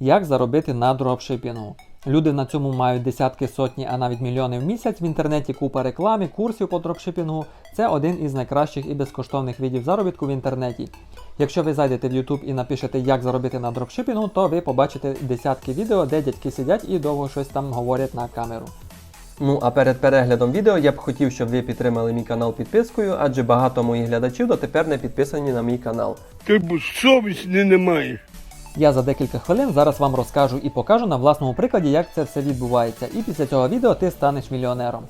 Як заробити на дропшипінгу? Люди на цьому мають десятки, сотні, а навіть мільйони в місяць. В інтернеті купа реклами, курсів по дропшипінгу. Це один із найкращих і безкоштовних видів заробітку в інтернеті. Якщо ви зайдете в YouTube і напишете, як заробити на дропшипінгу, то ви побачите десятки відео, де дядьки сидять і довго щось там говорять на камеру. Ну а перед переглядом відео я б хотів, щоб ви підтримали мій канал підпискою, адже багато моїх глядачів дотепер не підписані на мій канал. Ти б совісті не маєш. Я за декілька хвилин зараз вам розкажу і покажу на власному прикладі, як це все відбувається. І після цього відео ти станеш мільйонером.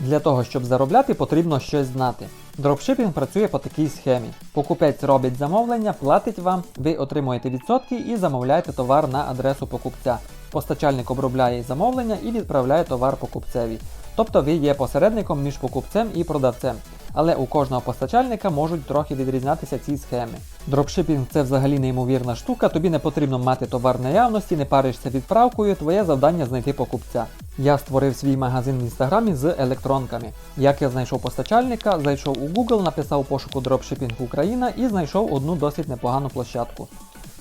Для того, щоб заробляти, потрібно щось знати. Дропшипінг працює по такій схемі. Покупець робить замовлення, платить вам, ви отримуєте відсотки і замовляєте товар на адресу покупця. Постачальник обробляє замовлення і відправляє товар покупцеві. Тобто ви є посередником між покупцем і продавцем. Але у кожного постачальника можуть трохи відрізнятися ці схеми. Дропшипінг це взагалі неймовірна штука, тобі не потрібно мати товар наявності, не паришся відправкою, твоє завдання знайти покупця. Я створив свій магазин в інстаграмі з електронками. Як я знайшов постачальника, зайшов у Google, написав пошуку Dropshipping Україна і знайшов одну досить непогану площадку.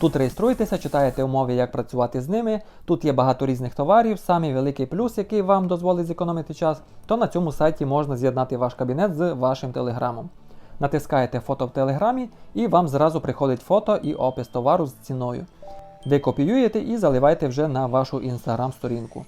Тут реєструєтеся, читаєте умови, як працювати з ними. Тут є багато різних товарів. Самий великий плюс, який вам дозволить зекономити час, то на цьому сайті можна з'єднати ваш кабінет з вашим телеграмом. Натискаєте фото в телеграмі, і вам зразу приходить фото і опис товару з ціною. Ви копіюєте і заливаєте вже на вашу інстаграм-сторінку.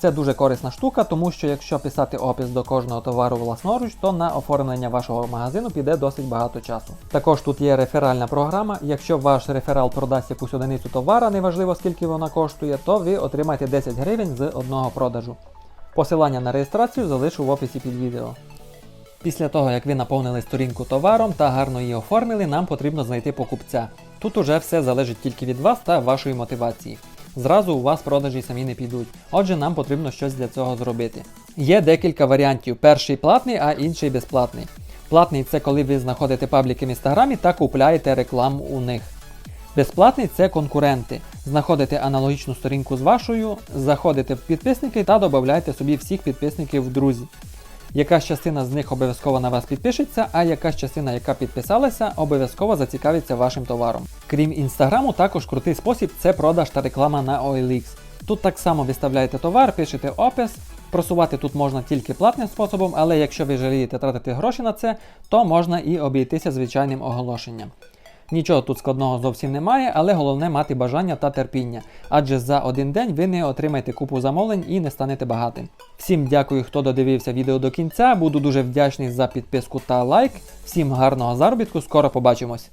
Це дуже корисна штука, тому що якщо писати опис до кожного товару власноруч, то на оформлення вашого магазину піде досить багато часу. Також тут є реферальна програма. Якщо ваш реферал продасть якусь одиницю товара, неважливо скільки вона коштує, то ви отримаєте 10 гривень з одного продажу. Посилання на реєстрацію залишу в описі під відео. Після того, як ви наповнили сторінку товаром та гарно її оформили, нам потрібно знайти покупця. Тут уже все залежить тільки від вас та вашої мотивації. Зразу у вас продажі самі не підуть, отже, нам потрібно щось для цього зробити. Є декілька варіантів: перший платний, а інший безплатний. Платний це коли ви знаходите пабліки в інстаграмі та купляєте рекламу у них. Безплатний це конкуренти. Знаходите аналогічну сторінку з вашою, заходите в підписники та додаєте собі всіх підписників в друзі. Якась частина з них обов'язково на вас підпишеться, а якась частина, яка підписалася, обов'язково зацікавиться вашим товаром. Крім інстаграму, також крутий спосіб це продаж та реклама на OLX. Тут так само виставляєте товар, пишете опис. Просувати тут можна тільки платним способом, але якщо ви жалієте тратити гроші на це, то можна і обійтися звичайним оголошенням. Нічого тут складного зовсім немає, але головне мати бажання та терпіння, адже за один день ви не отримаєте купу замовлень і не станете багатим. Всім дякую, хто додивився відео до кінця. Буду дуже вдячний за підписку та лайк. Всім гарного заробітку, скоро побачимось!